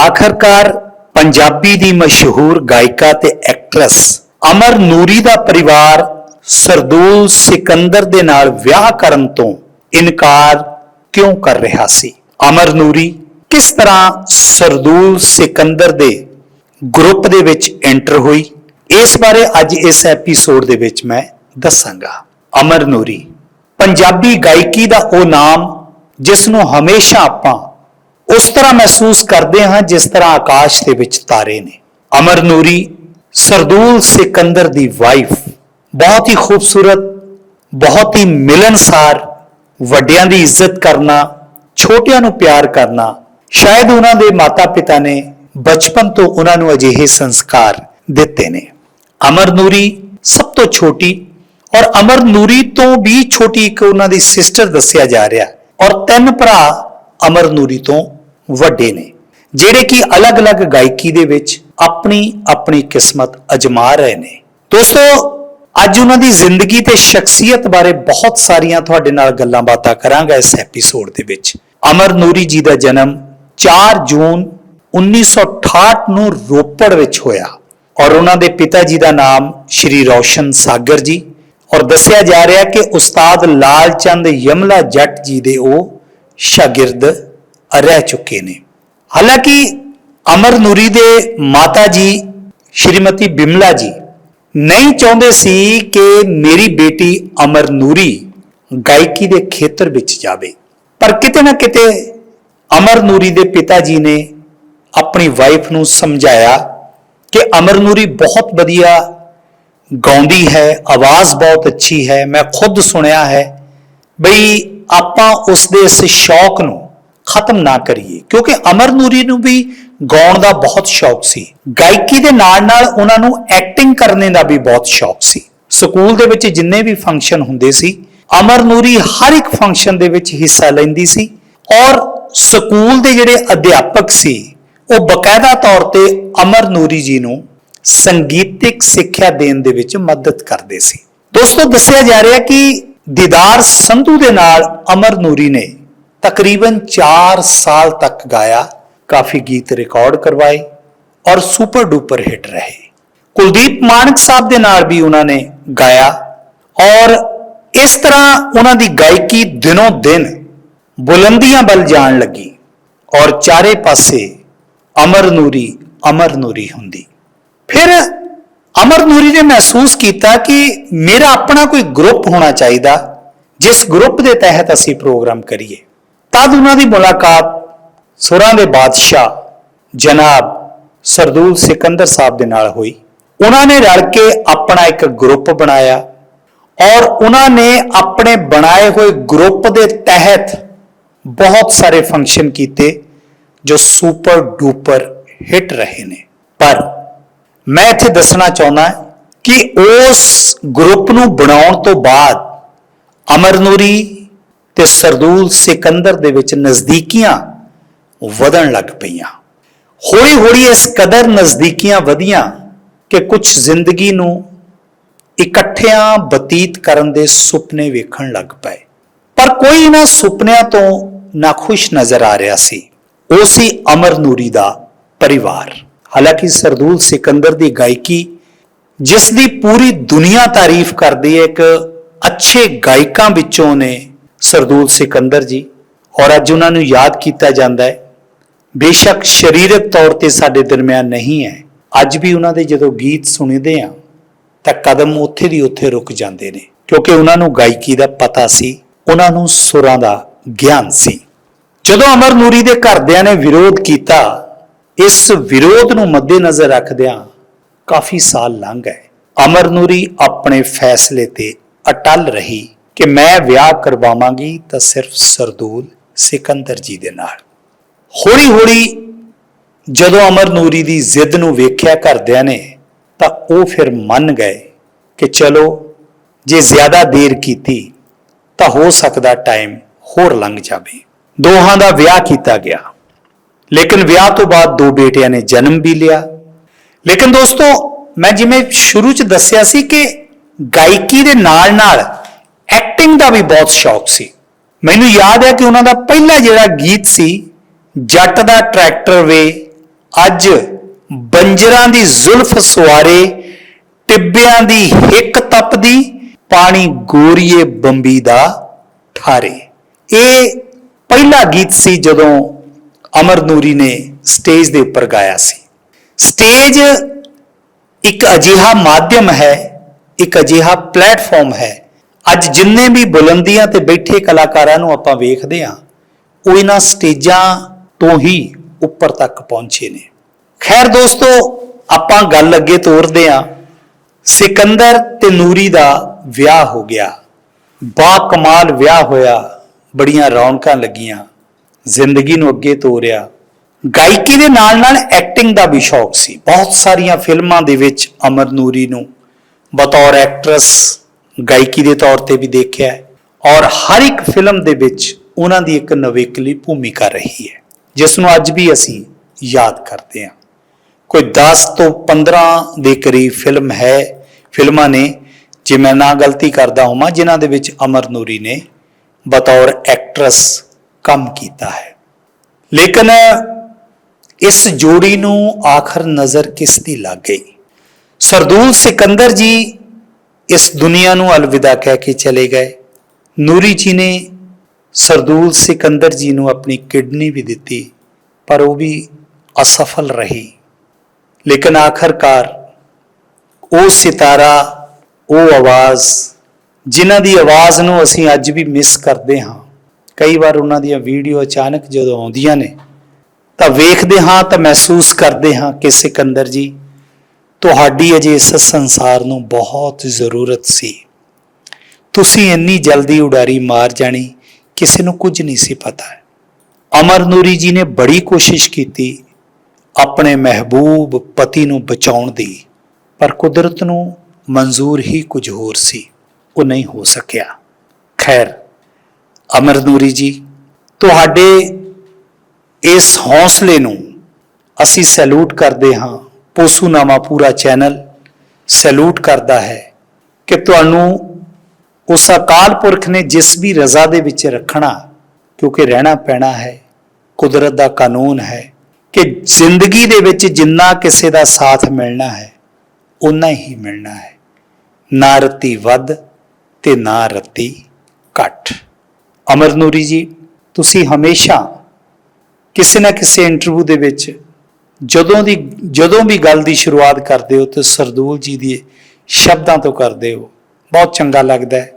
ਆਖਰਕਾਰ ਪੰਜਾਬੀ ਦੀ ਮਸ਼ਹੂਰ ਗਾਇਕਾ ਤੇ ਐਕਟਰੈਸ ਅਮਰ ਨੂਰੀ ਦਾ ਪਰਿਵਾਰ ਸਰਦੂਲ ਸਿਕੰਦਰ ਦੇ ਨਾਲ ਵਿਆਹ ਕਰਨ ਤੋਂ ਇਨਕਾਰ ਕਿਉਂ ਕਰ ਰਿਹਾ ਸੀ? ਅਮਰ ਨੂਰੀ, ਕਿਸ ਤਰ੍ਹਾਂ ਸਰਦੂਲ ਸਿਕੰਦਰ ਦੇ ਗਰੁੱਪ ਦੇ ਵਿੱਚ ਐਂਟਰ ਹੋਈ? ਇਸ ਬਾਰੇ ਅੱਜ ਇਸ ਐਪੀਸੋਡ ਦੇ ਵਿੱਚ ਮੈਂ ਦੱਸਾਂਗਾ। ਅਮਰ ਨੂਰੀ, ਪੰਜਾਬੀ ਗਾਇਕੀ ਦਾ ਉਹ ਨਾਮ ਜਿਸ ਨੂੰ ਹਮੇਸ਼ਾ ਆਪਾਂ ਉਸ ਤਰ੍ਹਾਂ ਮਹਿਸੂਸ ਕਰਦੇ ਹਾਂ ਜਿਸ ਤਰ੍ਹਾਂ ਆਕਾਸ਼ ਦੇ ਵਿੱਚ ਤਾਰੇ ਨੇ। ਅਮਰ ਨੂਰੀ, ਸਰਦੂਲ ਸਿਕੰਦਰ ਦੀ ਵਾਈਫ ਬਹੁਤ ਹੀ ਖੂਬਸੂਰਤ, ਬਹੁਤ ਹੀ ਮਿਲਨਸਾਰ, ਵੱਡਿਆਂ ਦੀ ਇੱਜ਼ਤ ਕਰਨਾ, ਛੋਟਿਆਂ ਨੂੰ ਪਿਆਰ ਕਰਨਾ, ਸ਼ਾਇਦ ਉਹਨਾਂ ਦੇ ਮਾਤਾ-ਪਿਤਾ ਨੇ ਬਚਪਨ ਤੋਂ ਉਹਨਾਂ ਨੂੰ ਅਜਿਹੇ ਸੰਸਕਾਰ ਦਿੱਤੇ ਨੇ। ਅਮਰ ਨੂਰੀ ਸਭ ਤੋਂ ਛੋਟੀ ਔਰ ਅਮਰ ਨੂਰੀ ਤੋਂ ਵੀ ਛੋਟੀ ਇੱਕ ਉਹਨਾਂ ਦੀ ਸਿਸਟਰ ਦੱਸਿਆ ਜਾ ਰਿਹਾ ਔਰ ਤਿੰਨ ਭਰਾ ਅਮਰ ਨੂਰੀ ਤੋਂ ਵੱਡੇ ਨੇ, ਜਿਹੜੇ ਕਿ ਅਲੱਗ-ਅਲੱਗ ਗਾਇਕੀ ਦੇ ਵਿੱਚ ਆਪਣੀ ਆਪਣੀ ਕਿਸਮਤ ਅਜਮਾ ਰਹੇ ਨੇ। ਦੋਸਤੋ, ਅੱਜ ਉਹਨਾਂ ਦੀ ਜ਼ਿੰਦਗੀ ਤੇ ਸ਼ਖਸੀਅਤ ਬਾਰੇ ਬਹੁਤ ਸਾਰੀਆਂ ਤੁਹਾਡੇ ਨਾਲ ਗੱਲਾਂ ਬਾਤਾਂ ਕਰਾਂਗਾ ਇਸ ਐਪੀਸੋਡ ਦੇ ਵਿੱਚ। ਅਮਰ ਨੂਰੀ ਜੀ ਦਾ ਜਨਮ 4 ਜੂਨ 1968 ਨੂੰ ਰੋਪੜ ਵਿੱਚ ਹੋਇਆ ਔਰ ਉਹਨਾਂ ਦੇ ਪਿਤਾ ਜੀ ਦਾ ਨਾਮ ਸ਼੍ਰੀ ਰੌਸ਼ਨ ਸਾਗਰ ਜੀ ਔਰ ਦੱਸਿਆ ਜਾ ਰਿਹਾ ਕਿ ਉਸਤਾਦ ਲਾਲ ਚੰਦ ਯਮਲਾ ਜੱਟ ਜੀ ਦੇ ਉਹ ਸ਼ਾਗਿਰਦ ਰਹਿ ਚੁੱਕੇ ਨੇ। ਹਾਲਾਂਕਿ ਅਮਰ ਨੂਰੀ ਦੇ ਮਾਤਾ ਜੀ ਸ਼੍ਰੀਮਤੀ ਬਿਮਲਾ ਜੀ ਨਹੀਂ ਚਾਹੁੰਦੇ ਸੀ ਕਿ ਮੇਰੀ ਬੇਟੀ ਅਮਰ ਨੂਰੀ ਗਾਇਕੀ ਦੇ ਖੇਤਰ ਵਿੱਚ ਜਾਵੇ। ਪਰ ਕਿਤੇ ਨਾ ਕਿਤੇ ਅਮਰ ਨੂਰੀ ਦੇ ਪਿਤਾ ਜੀ ਨੇ ਆਪਣੀ ਵਾਈਫ ਨੂੰ ਸਮਝਾਇਆ ਕਿ ਅਮਰ ਨੂਰੀ ਬਹੁਤ ਵਧੀਆ ਗਾਉਂਦੀ ਹੈ, ਆਵਾਜ਼ ਬਹੁਤ ਅੱਛੀ ਹੈ, ਮੈਂ ਖੁਦ ਸੁਣਿਆ ਹੈ। ਬਈ ਆਪਾਂ ਉਸ ਦੇ ਇਸ ਸ਼ੌਕ ਨੂੰ ਖਤਮ ਨਾ ਕਰੀਏ। ਕਿਉਂਕਿ ਅਮਰ ਨੂਰੀ ਨੂੰ ਵੀ ਗਾਉਣ ਦਾ ਬਹੁਤ ਸ਼ੌਕ ਸੀ। ਗਾਇਕੀ ਦੇ ਨਾਲ ਨਾਲ ਉਹਨਾਂ ਨੂੰ ਐਕਟਿੰਗ ਕਰਨੇ ਦਾ ਵੀ ਬਹੁਤ ਸ਼ੌਕ ਸੀ। ਸਕੂਲ ਦੇ ਵਿੱਚ ਜਿੰਨੇ ਵੀ ਫੰਕਸ਼ਨ ਹੁੰਦੇ ਸੀ, ਅਮਰ ਨੂਰੀ ਹਰ ਇੱਕ ਫੰਕਸ਼ਨ ਦੇ ਵਿੱਚ ਹਿੱਸਾ ਲੈਂਦੀ ਸੀ ਔਰ ਸਕੂਲ ਦੇ ਜਿਹੜੇ ਅਧਿਆਪਕ ਸੀ, ਉਹ ਬਕਾਇਦਾ ਤੌਰ ਤੇ ਅਮਰ ਨੂਰੀ ਜੀ ਨੂੰ ਸੰਗੀਤਿਕ ਸਿੱਖਿਆ ਦੇਣ ਦੇ ਵਿੱਚ ਮਦਦ ਕਰਦੇ ਸੀ। ਦੋਸਤੋ, ਦੱਸਿਆ ਜਾ ਰਿਹਾ ਕਿ ਦੀਦਾਰ ਸੰਧੂ ਦੇ ਨਾਲ ਅਮਰ ਨੂਰੀ ਨੇ ਤਕਰੀਬਨ 4 ਸਾਲ ਤੱਕ ਗਾਇਆ, ਕਾਫੀ ਗੀਤ ਰਿਕਾਰਡ ਕਰਵਾਏ ਔਰ ਸੁਪਰ ਡੂਪਰ ਹਿੱਟ ਰਹੇ। ਕੁਲਦੀਪ ਮਾਨਕ ਸਾਹਿਬ ਦੇ ਨਾਲ ਵੀ ਉਹਨਾਂ ਨੇ ਗਾਇਆ ਔਰ ਇਸ ਤਰ੍ਹਾਂ ਉਹਨਾਂ ਦੀ ਗਾਇਕੀ ਦਿਨੋਂ ਦਿਨ ਬੁਲੰਦੀਆਂ ਵੱਲ ਜਾਣ ਲੱਗੀ ਔਰ ਚਾਰੇ ਪਾਸੇ ਅਮਰ ਨੂਰੀ ਅਮਰ ਨੂਰੀ ਹੁੰਦੀ। ਫਿਰ ਅਮਰ ਨੂਰੀ ਨੇ ਮਹਿਸੂਸ ਕੀਤਾ ਕਿ ਮੇਰਾ ਆਪਣਾ ਕੋਈ ਗਰੁੱਪ ਹੋਣਾ ਚਾਹੀਦਾ, ਜਿਸ ਗਰੁੱਪ ਦੇ ਤਹਿਤ ਅਸੀਂ ਪ੍ਰੋਗਰਾਮ ਕਰੀਏ। ਤਦ ਉਹਨਾਂ ਦੀ ਮੁਲਾਕਾਤ ਸੁਰਾਂ ਦੇ ਬਾਦਸ਼ਾਹ ਜਨਾਬ ਸਰਦੂਲ ਸਿਕੰਦਰ ਸਾਹਿਬ ਦੇ ਨਾਲ ਹੋਈ। ਉਹਨਾਂ ਨੇ ਰਲ ਕੇ ਆਪਣਾ ਇੱਕ ਗਰੁੱਪ ਬਣਾਇਆ ਔਰ ਉਹਨਾਂ ਨੇ ਆਪਣੇ ਬਣਾਏ ਹੋਏ ਗਰੁੱਪ ਦੇ ਤਹਿਤ ਬਹੁਤ ਸਾਰੇ ਫੰਕਸ਼ਨ ਕੀਤੇ ਜੋ ਸੁਪਰ ਡੂਪਰ ਹਿੱਟ ਰਹੇ ਨੇ। ਪਰ ਮੈਂ ਇੱਥੇ ਦੱਸਣਾ ਚਾਹੁੰਦਾ ਕਿ ਉਸ ਗਰੁੱਪ ਨੂੰ ਬਣਾਉਣ ਤੋਂ ਬਾਅਦ ਅਮਰਨੂਰੀ ਤੇ ਸਰਦੂਲ ਸਿਕੰਦਰ ਦੇ ਵਿੱਚ ਨਜ਼ਦੀਕੀਆਂ ਵਧਣ ਲੱਗ ਪਈਆਂ। ਹੌਲੀ ਹੌਲੀ ਇਸ ਕਦਰ ਨਜ਼ਦੀਕੀਆਂ ਵਧੀਆਂ ਕਿ ਕੁਝ ਜ਼ਿੰਦਗੀ ਨੂੰ ਇਕੱਠਿਆਂ ਬਤੀਤ ਕਰਨ ਦੇ ਸੁਪਨੇ ਵੇਖਣ ਲੱਗ ਪਏ। ਪਰ ਕੋਈ ਇਹਨਾਂ ਸੁਪਨਿਆਂ ਤੋਂ ਨਾਖੁਸ਼ ਨਜ਼ਰ ਆ ਰਿਹਾ ਸੀ। ਉਹ ਸੀ ਅਮਰ ਨੂਰੀ ਦਾ ਪਰਿਵਾਰ। ਹਾਲਾਂਕਿ ਸਰਦੂਲ ਸਿਕੰਦਰ ਦੀ ਗਾਇਕੀ, ਜਿਸ ਦੀ ਪੂਰੀ ਦੁਨੀਆ ਤਾਰੀਫ ਕਰਦੀ ਹੈ, ਇੱਕ ਅੱਛੇ ਗਾਇਕਾਂ ਵਿੱਚੋਂ ਨੇ ਸਰਦੂਲ ਸਿਕੰਦਰ ਜੀ, ਔਰ ਅੱਜ ਉਹਨਾਂ ਨੂੰ ਯਾਦ ਕੀਤਾ ਜਾਂਦਾ ਹੈ, ਬੇਸ਼ੱਕ ਸਰੀਰਕ ਤੌਰ ਤੇ ਸਾਡੇ ਦਰਮਿਆਨ ਨਹੀਂ ਹੈ, ਅੱਜ ਵੀ ਉਹਨਾਂ ਦੇ ਜਦੋਂ ਗੀਤ ਸੁਣਦੇ ਆ ਤਾਂ ਕਦਮ ਉੱਥੇ ਦੀ ਉੱਥੇ ਰੁਕ ਜਾਂਦੇ ਨੇ, ਕਿਉਂਕਿ ਉਹਨਾਂ ਨੂੰ ਗਾਇਕੀ ਦਾ ਪਤਾ ਸੀ, ਉਹਨਾਂ ਨੂੰ ਸੁਰਾਂ ਦਾ ਗਿਆਨ ਸੀ। ਜਦੋਂ ਅਮਰ ਨੂਰੀ ਦੇ ਘਰਦਿਆਂ ਨੇ ਵਿਰੋਧ ਕੀਤਾ, ਇਸ ਵਿਰੋਧ ਨੂੰ ਮੱਦੇਨਜ਼ਰ ਰੱਖਦਿਆਂ ਕਾਫੀ ਸਾਲ ਲੰਘ ਗਏ। ਅਮਰ ਨੂਰੀ ਆਪਣੇ ਫੈਸਲੇ ਤੇ ਅਟਲ ਰਹੀ। ਕਿ ਮੈਂ ਵਿਆਹ ਕਰਵਾਵਾਂਗੀ ਤਾਂ ਸਿਰਫ ਸਰਦੂਲ ਸਿਕੰਦਰ ਜੀ ਦੇ ਨਾਲ। ਹੌਲੀ ਹੌਲੀ ਜਦੋਂ ਅਮਰ ਨੂਰੀ ਦੀ ਜ਼ਿੱਦ ਨੂੰ ਵੇਖਿਆ ਘਰਦਿਆਂ ਨੇ ਤਾਂ ਉਹ ਫਿਰ ਮੰਨ ਗਏ ਕਿ ਚਲੋ, ਜੇ ਜ਼ਿਆਦਾ ਦੇਰ ਕੀਤੀ ਤਾਂ ਹੋ ਸਕਦਾ ਟਾਈਮ ਹੋਰ ਲੰਘ ਜਾਵੇ। ਦੋਹਾਂ ਦਾ ਵਿਆਹ ਕੀਤਾ ਗਿਆ। ਲੇਕਿਨ ਵਿਆਹ ਤੋਂ ਬਾਅਦ ਦੋ ਬੇਟਿਆਂ ਨੇ ਜਨਮ ਵੀ ਲਿਆ। ਲੇਕਿਨ ਦੋਸਤੋ, ਮੈਂ ਜਿਵੇਂ ਸ਼ੁਰੂ ਚ ਦੱਸਿਆ ਸੀ ਕਿ ਗਾਇਕੀ ਦੇ ਨਾਲ ਨਾਲ ਐਕਟਿੰਗ ਦਾ ਵੀ ਬਹੁਤ ਸ਼ੌਕ ਸੀ। ਮੈਨੂੰ ਯਾਦ ਹੈ ਕਿ ਉਹਨਾਂ ਦਾ ਪਹਿਲਾ ਜਿਹੜਾ ਗੀਤ ਸੀ, ਜੱਟ ਦਾ ਟਰੈਕਟਰ ਵੇ ਅੱਜ ਬੰਜਰਾਂ ਦੀ ਜ਼ੁਲਫ ਸਵਾਰੇ, ਟਿੱਬਿਆਂ ਦੀ ਹਿੱਕ ਤਪਦੀ, ਪਾਣੀ ਗੋਰੀਏ ਬੰਬੀ ਦਾ ਠਾਰੇ। ਇਹ ਪਹਿਲਾ ਗੀਤ ਸੀ ਜਦੋਂ ਅਮਰ ਨੂਰੀ ਨੇ ਸਟੇਜ ਦੇ ਉੱਪਰ ਗਾਇਆ ਸੀ। ਸਟੇਜ ਇੱਕ ਅਜਿਹਾ ਮਾਧਿਅਮ ਹੈ, ਇੱਕ ਅਜਿਹਾ ਪਲੇਟਫਾਰਮ ਹੈ ਅੱਜ ਜਿੰਨੇ ਵੀ ਬੁਲੰਦੀਆਂ ਤੇ ਬੈਠੇ ਕਲਾਕਾਰਾਂ ਨੂੰ ਆਪਾਂ ਵੇਖਦੇ ਹਾਂ, ਉਹ ਇਹਨਾਂ ਸਟੇਜਾਂ ਤੋਂ ਹੀ ਉੱਪਰ ਤੱਕ ਪਹੁੰਚੇ ਨੇ। ਖੈਰ ਦੋਸਤੋ, ਆਪਾਂ ਗੱਲ ਅੱਗੇ ਤੋਰਦੇ ਹਾਂ। ਸਿਕੰਦਰ ਤੇ ਨੂਰੀ ਦਾ ਵਿਆਹ ਹੋ ਗਿਆ। ਬਾ ਕਮਾਲ ਵਿਆਹ ਹੋਇਆ, ਬੜੀਆਂ ਰੌਣਕਾਂ ਲੱਗੀਆਂ, ਜ਼ਿੰਦਗੀ ਨੂੰ ਅੱਗੇ ਤੋਰਿਆ। ਗਾਇਕੀ ਦੇ ਨਾਲ ਨਾਲ ਐਕਟਿੰਗ ਦਾ ਵੀ ਸ਼ੌਕ ਸੀ। ਬਹੁਤ ਸਾਰੀਆਂ ਫਿਲਮਾਂ ਦੇ ਵਿੱਚ ਅਮਰ ਨੂਰੀ ਨੂੰ, ਬਤੌਰ ਐਕਟਰੈਸ ਗਾਇਕੀ ਦੇ ਤੌਰ ਤੇ ਵੀ ਦੇਖਿਆ ਹੈ ਔਰ ਹਰ ਇੱਕ ਫਿਲਮ ਦੇ ਵਿੱਚ ਉਹਨਾਂ ਦੀ ਇੱਕ ਨਵੇਕਲੀ ਭੂਮਿਕਾ ਰਹੀ ਹੈ, ਜਿਸ ਨੂੰ ਅੱਜ ਵੀ ਅਸੀਂ ਯਾਦ ਕਰਦੇ ਹਾਂ। ਕੋਈ 10 ਤੋਂ 15 ਦੇ ਕਰੀਬ ਫਿਲਮ ਹੈ, ਫਿਲਮਾਂ ਨੇ, ਜੇ ਮੈਂ ਨਾ ਗਲਤੀ ਕਰਦਾ ਹੋਵਾਂ, ਜਿਨ੍ਹਾਂ ਦੇ ਵਿੱਚ ਅਮਰ ਨੂਰੀ ਨੇ ਬਤੌਰ ਐਕਟਰੈਸ ਕੰਮ ਕੀਤਾ ਹੈ। ਲੇਕਿਨ ਇਸ ਜੋੜੀ ਨੂੰ ਆਖਰ ਨਜ਼ਰ ਕਿਸ ਦੀ ਲੱਗ ਗਈ? ਸਰਦੂਲ ਸਿਕੰਦਰ ਜੀ ਇਸ ਦੁਨੀਆ ਨੂੰ ਅਲਵਿਦਾ ਕਹਿ ਕੇ ਚਲੇ ਗਏ। ਨੂਰੀ ਜੀ ਨੇ ਸਰਦੂਲ ਸਿਕੰਦਰ ਜੀ ਨੂੰ ਆਪਣੀ ਕਿਡਨੀ ਵੀ ਦਿੱਤੀ, ਪਰ ਉਹ ਵੀ ਅਸਫਲ ਰਹੀ। ਲੇਕਿਨ ਆਖਰਕਾਰ ਉਹ ਸਿਤਾਰਾ, ਉਹ ਆਵਾਜ਼, ਜਿਨ੍ਹਾਂ ਦੀ ਆਵਾਜ਼ ਨੂੰ ਅਸੀਂ ਅੱਜ ਵੀ ਮਿਸ ਕਰਦੇ ਹਾਂ, ਕਈ ਵਾਰ ਉਹਨਾਂ ਦੀਆਂ ਵੀਡੀਓ ਅਚਾਨਕ ਜਦੋਂ ਆਉਂਦੀਆਂ ਨੇ, ਤਾਂ ਵੇਖਦੇ ਹਾਂ, ਤਾਂ ਮਹਿਸੂਸ ਕਰਦੇ ਹਾਂ ਕਿ ਸਿਕੰਦਰ ਜੀ ਤੁਹਾਡੀ ਅਜੇ ਇਸ ਸੰਸਾਰ ਨੂੰ ਬਹੁਤ ਜ਼ਰੂਰਤ ਸੀ। ਤੁਸੀਂ ਇੰਨੀ ਜਲਦੀ ਉਡਾਰੀ ਮਾਰ ਜਾਣੀ, ਕਿਸੇ ਨੂੰ ਕੁਝ ਨਹੀਂ ਸੀ ਪਤਾ। ਅਮਰ ਨੂਰੀ ਜੀ ਨੇ ਬੜੀ ਕੋਸ਼ਿਸ਼ ਕੀਤੀ, ਆਪਣੇ ਮਹਿਬੂਬ ਪਤੀ ਨੂੰ ਬਚਾਉਣ ਦੀ, ਪਰ ਕੁਦਰਤ ਨੂੰ ਮਨਜ਼ੂਰ ਹੀ ਕੁਝ ਹੋਰ ਸੀ, ਉਹ ਨਹੀਂ ਹੋ ਸਕਿਆ। ਖੈਰ, ਅਮਰ ਨੂਰੀ ਜੀ, ਤੁਹਾਡੇ ਇਸ ਹੌਸਲੇ ਨੂੰ ਅਸੀਂ ਸੈਲੂਟ ਕਰਦੇ ਹਾਂ। ਪੋਸੂਨਾਮਾ ਪੂਰਾ ਚੈਨਲ ਸੈਲੂਟ ਕਰਦਾ ਹੈ ਕਿ ਤੁਹਾਨੂੰ ਉਸ ਅਕਾਲ ਪੁਰਖ ਨੇ ਜਿਸ ਵੀ ਰਜ਼ਾ ਦੇ ਵਿੱਚ ਰੱਖਣਾ, ਕਿਉਂਕਿ ਰਹਿਣਾ ਪੈਣਾ ਹੈ, ਕੁਦਰਤ ਦਾ ਕਾਨੂੰਨ ਹੈ ਕਿ ਜ਼ਿੰਦਗੀ ਦੇ ਵਿੱਚ ਜਿੰਨਾ ਕਿਸੇ ਦਾ ਸਾਥ ਮਿਲਣਾ ਹੈ ਉਨਾ ਹੀ ਮਿਲਣਾ ਹੈ। ਨਾ ਰੱਤੀ ਵੱਧ ਤੇ ਨਾ ਰੱਤੀ ਘੱਟ। ਅਮਰ ਨੂਰੀ ਜੀ, ਤੁਸੀਂ ਹਮੇਸ਼ਾ ਕਿਸੇ ਨਾ ਕਿਸੇ ਇੰਟਰਵਿਊ ਦੇ ਵਿੱਚ ਜਦੋਂ ਦੀ, ਜਦੋਂ ਵੀ ਗੱਲ ਦੀ ਸ਼ੁਰੂਆਤ ਕਰਦੇ ਹੋ ਤੇ ਸਰਦੂਲ ਜੀ ਦੀ ਸ਼ਬਦਾਂ ਤੋਂ ਕਰਦੇ ਹੋ, ਬਹੁਤ ਚੰਗਾ ਲੱਗਦਾ ਹੈ।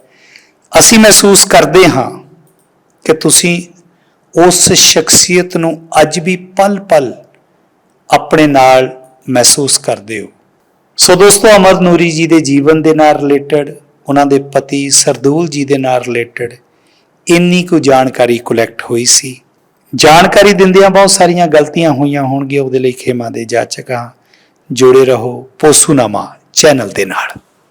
ਅਸੀਂ ਮਹਿਸੂਸ ਕਰਦੇ ਹਾਂ ਕਿ ਤੁਸੀਂ ਉਸ ਸ਼ਖਸੀਅਤ ਨੂੰ ਅੱਜ ਵੀ ਪਲ-ਪਲ ਆਪਣੇ ਨਾਲ ਮਹਿਸੂਸ ਕਰਦੇ ਹੋ। ਸੋ ਦੋਸਤੋ, ਅਮਰ ਨੂਰੀ ਜੀ ਦੇ ਜੀਵਨ ਦੇ ਨਾਲ ਰਿਲੇਟਡ ਉਹਨਾਂ ਦੇ ਪਤੀ ਸਰਦੂਲ ਜੀ ਦੇ ਨਾਲ ਰਿਲੇਟਡ ਇੰਨੀ ਕੁ ਜਾਣਕਾਰੀ ਕਲੈਕਟ ਹੋਈ ਸੀ। ਜਾਣਕਾਰੀ ਦਿੰਦਿਆਂ ਬਹੁਤ ਸਾਰੀਆਂ ਗਲਤੀਆਂ ਹੋਈਆਂ ਹੋਣਗੀਆਂ, ਉਹਦੇ ਲਈ ਖੇਮਾ ਦੇ ਜਾਚਕਾਂ ਜੁੜੇ ਰਹੋ, ਪੋਸੂਨਾਮਾ ਚੈਨਲ ਦੇ ਨਾਲ।